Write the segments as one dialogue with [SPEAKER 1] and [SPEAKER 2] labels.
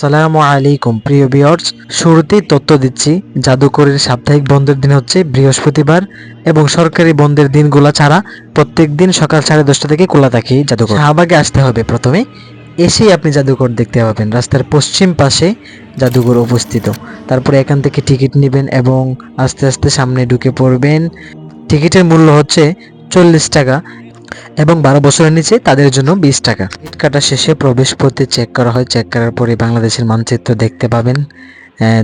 [SPEAKER 1] সালামু আলাইকুম, প্রিয় বিয়ার্স শুরুতেই তথ্য দিচ্ছি, জাদুকরের সাপ্তাহিক বন্ধের দিন হচ্ছে বৃহস্পতিবার এবং সরকারি বন্ধের দিনগুলো ছাড়া প্রত্যেক দিন সকাল সাড়ে দশটা থেকে খোলা থাকে জাদুঘর। শাহবাগে আসতে হবে প্রথমে। এসেই আপনি জাদুঘর দেখতে পাবেন। রাস্তার পশ্চিম পাশে জাদুঘর অবস্থিত। তারপরে এখান থেকে টিকিট নেবেন এবং আস্তে আস্তে সামনে ঢুকে পড়বেন। টিকিটের মূল্য হচ্ছে চল্লিশ টাকা। এবং বারো বছরের নিচে তাদের জন্য বিশ টাকা। টিকিট কাটা শেষে প্রবেশপথে চেক করা হয়। চেক করার পরে বাংলাদেশের মানচিত্র দেখতে পাবেন।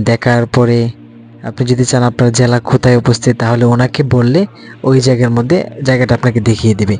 [SPEAKER 1] দেখার পরে আপনি যদি চান আপনার জেলা কোথায় উপস্থিত, তাহলে ওনাকে বললে ওই জায়গার মধ্যে জায়গাটা আপনাকে দেখিয়ে দেবে।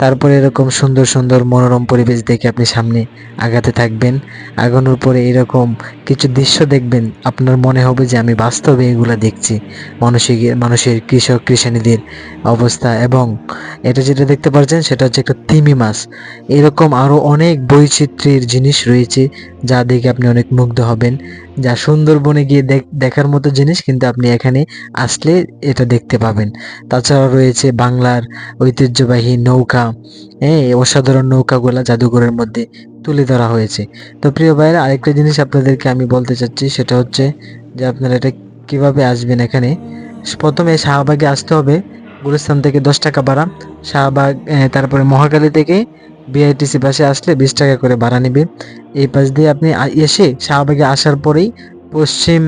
[SPEAKER 1] তারপরে এরকম সুন্দর সুন্দর মনোরম পরিবেশ দেখে আপনি সামনে আগাতে থাকবেন। আগানোর পরে এরকম কিছু দৃশ্য দেখবেন, আপনার মনে হবে যে আমি বাস্তবে এগুলো দেখছি। মানুষের মানুষের কৃষক, কৃষানীদের অবস্থা এবং এটা যেটা দেখতে পাচ্ছেন সেটা হচ্ছে একটা তিমি মাছ। এরকম আরও অনেক বৈচিত্র্যের জিনিস রয়েছে যা দেখে আপনি অনেক মুগ্ধ হবেন। যা সুন্দরবনে গিয়ে দেখ- দেখার মতো জিনিস কিন্তু আপনি এখানে আসলে এটা দেখতে পাবেন। তাছাড়া রয়েছে বাংলার ঐতিহ্যবাহী নৌকা এই অসাধারণ নৌকাগুলা জাদুঘরের মধ্যে তুলে ধরা হয়েছে। তো প্রিয় ভাইয়েরা আরেকটা জিনিস আপনাদেরকে আমি বলতে চাচ্ছি, সেটা হচ্ছে যে আপনারা এটা কীভাবে আসবেন এখানে? প্রথমে শাহবাগে আসতে হবে গুলিস্তান থেকে দশ টাকা ভাড়া। শাহবাগ তারপরে মহাকালী থেকে বিআইটিসি বাসে আসলে বিশ টাকা করে ভাড়া নেবে। এই পাশ দিয়ে আপনি এসে শাহবাগে আসার পরেই পশ্চিম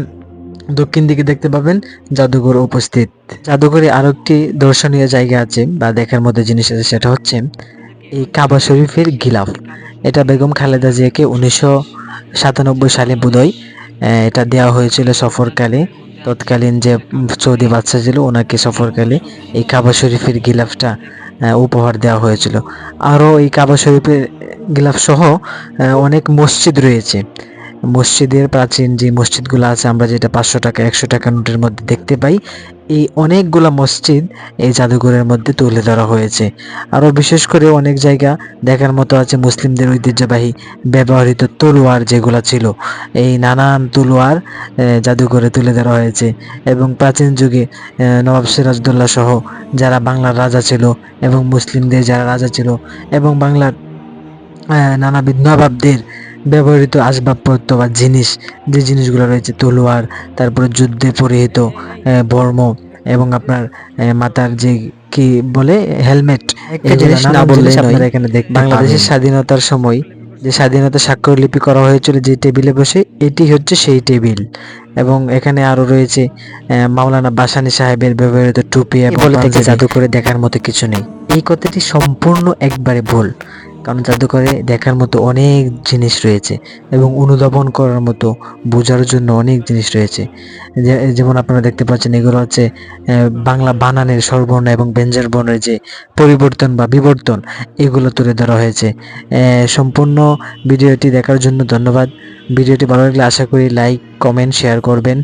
[SPEAKER 1] দক্ষিণ দিকে দেখতে পাবেন জাদুঘর উপস্থিত। জাদুঘরে আরও একটি দর্শনীয় জায়গা আছে বা দেখার মতো জিনিস আছে, সেটা হচ্ছে এই কাবা শরীফের গিলাফ। এটা বেগম খালেদা জিয়াকে উনিশশো সাতানব্বই সালে বোধহয় এটা দেওয়া হয়েছিল সফরকালে। তৎকালীন যে সৌদি বাদশা ছিল, ওনাকে সফরকালে এই কাবা শরীফের গিলাফটা উপহার দেওয়া হয়েছিল। আরও এই কাবা শরীফের গিলাফ সহ অনেক মসজিদ রয়েছে। মসজিদের প্রাচীন যে মসজিদগুলো আছে, আমরা যেটা পাঁচশো টাকা, একশো টাকা নোটের মধ্যে দেখতে পাই, এই অনেকগুলা মসজিদ এই জাদুঘরের মধ্যে তুলে ধরা হয়েছে। আরও বিশেষ করে অনেক জায়গা দেখার মতো আছে, মুসলিমদের ঐতিহ্যবাহী ব্যবহৃত তলোয়ার যেগুলো ছিল। এই নানান তলোয়ার জাদুঘরে তুলে ধরা হয়েছে এবং প্রাচীন যুগে নবাব সিরাজদৌল্লা সহ যারা বাংলার রাজা ছিল এবং মুসলিমদের যারা রাজা ছিল এবং বাংলার নানাবিধ নবাবদের ব্যবহৃত আসবাবপত্র বা জিনিস যে জিনিসগুলো রয়েছে তলোয়ার তারপরে যুদ্ধে পরিহিত বর্ম এবং আপনার মাথার যে কি বলে হেলমেট
[SPEAKER 2] না বললে
[SPEAKER 1] আপনারা এখানে দেখতে বাংলাদেশের স্বাধীনতার সময় যে স্বাধীনতা স্বাক্ষরলিপি করা হয়েছিল যে টেবিলে বসে এটি হচ্ছে সেই টেবিল। এবং এখানে আরও রয়েছে মাওলানা বাসানি সাহেবের ব্যবহৃত টুপি এবং পাঞ্জাবি। জাদুঘরে দেখার মতো কিছু নেই এই কথাটি সম্পূর্ণ একবারে ভুল। কারণ জাদুঘরে দেখার মতো অনেক জিনিস রয়েছে এবং অনুধাবন করার মতো বোঝার জন্য অনেক জিনিস রয়েছে। যেমন আপনারা দেখতে পাচ্ছেন এগুলো হচ্ছে বাংলা বানানের স্বরবর্ণ এবং ব্যঞ্জন বর্ণের যে পরিবর্তন বা বিবর্তন, এগুলো তুলে ধরা হয়েছে। সম্পূর্ণ ভিডিওটি দেখার জন্য ধন্যবাদ। ভিডিওটি ভালো লাগলে আশা করি লাইক, কমেন্ট, শেয়ার করবেন।